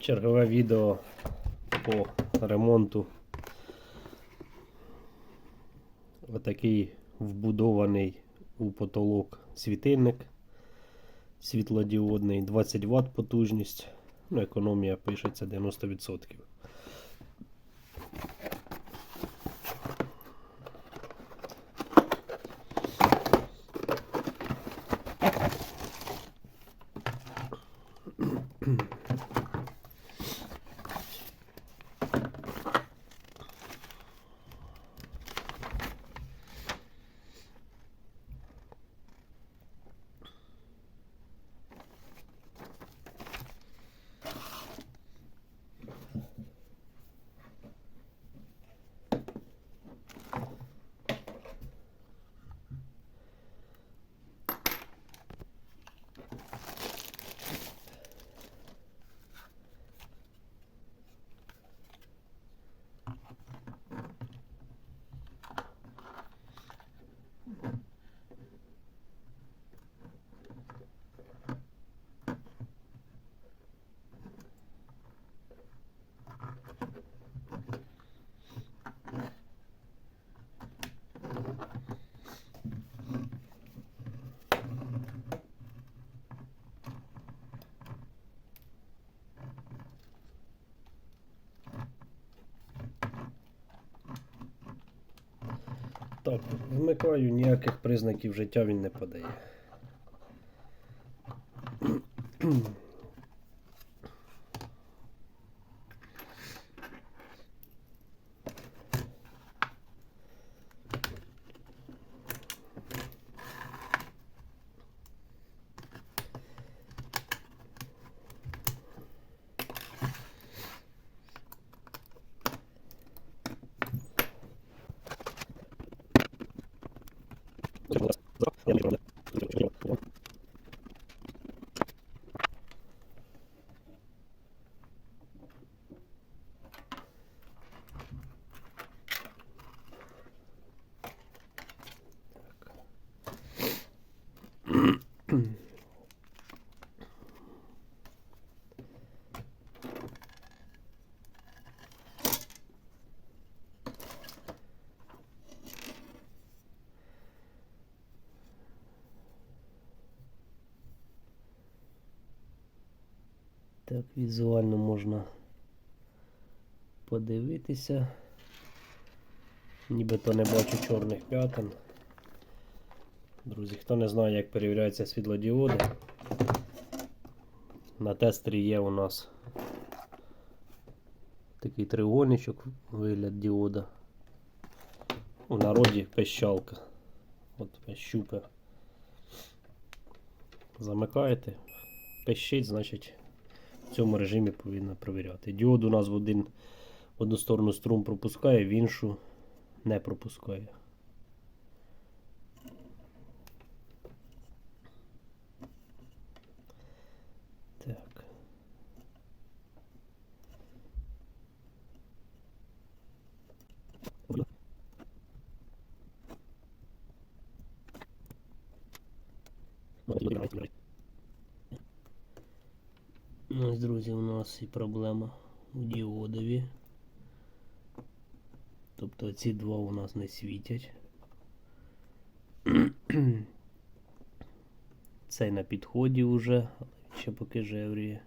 Чергове відео по ремонту. Отакий вбудований у потолок світильник світлодіодний, 20 Вт потужність. Ну, економія пишеться 90%. Так, вмикаю, ніяких признаків життя він не подає. Yeah, we'll Так, візуально можна подивитися. Нібито не бачу чорних п'ятен. Друзі, хто не знає, як перевіряються світлодіоди, на тестері є у нас такий треугольничок, вигляд діода. У народі пещалка. От щупи. Замикаєте, пищить, значить в цьому режимі повинна перевіряти. Діод у нас в один в одну сторону струм пропускає, в іншу не пропускає. Так. Ну, Ось, друзі, у нас і проблема у діодові. Тобто ці два у нас не світять. Цей на підході вже, але ще поки жевріє.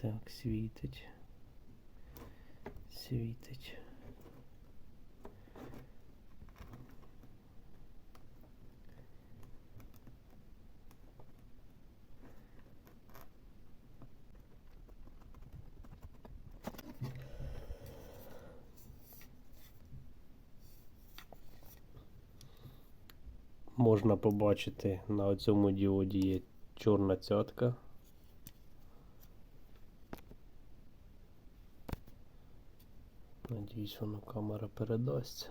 Так, світить. Світить. Можна побачити на цьому діоді є чорна цятка. Надіюсь, воно камера передасть.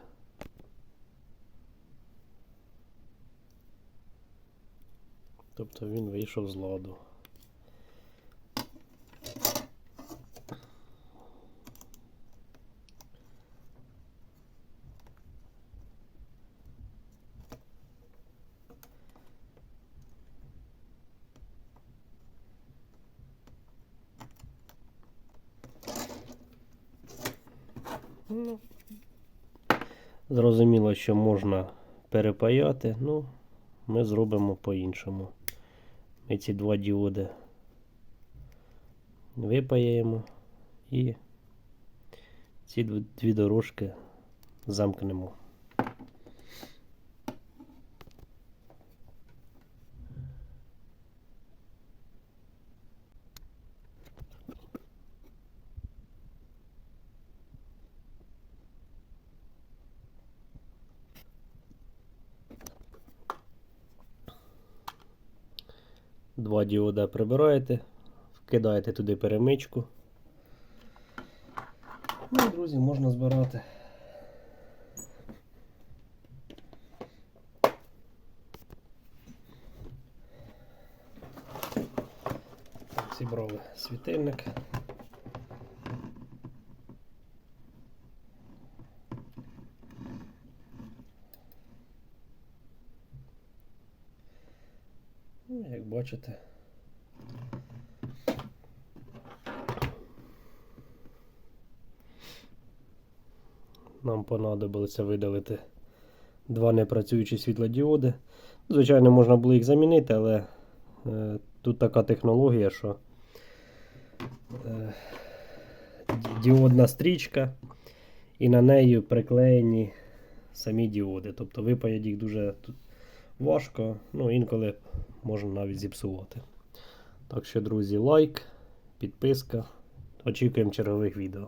Тобто він вийшов з ладу. Ну, зрозуміло, що можна перепаяти, ну, ми зробимо по-іншому. Ми ці два діоди випаяємо і ці дві дорожки замкнемо. Два діода прибираєте, вкидаєте туди перемичку. Ну, і, друзі, можна збирати. Зібрали світильник. Як бачите. Нам понадобилося видалити два непрацюючі світлодіоди. Звичайно, можна було їх замінити, але е, тут така технологія, що е, діодна стрічка, і на неї приклеєні самі діоди. Тобто випаяти їх дуже важко, ну інколи можна навіть зіпсувати. Так що, друзі, лайк, підписка. Очікуємо чергових відео.